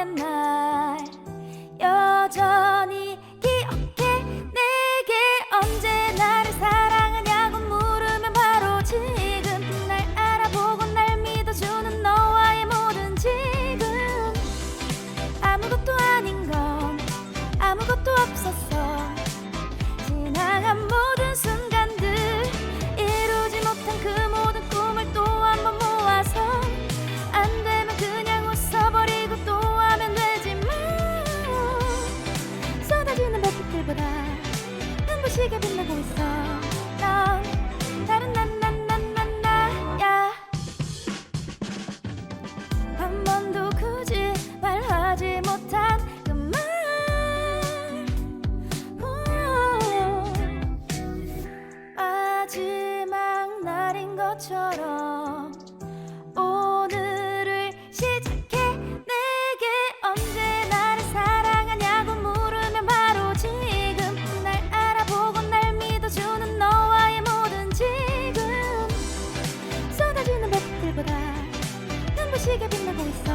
옛날. 여전히 만나고 있어. 넌 다른 난난난난야한 번도 굳이 말하지 못한 그말 마지막 날인 것처럼 별보다 눈부시게 빛나고 있어.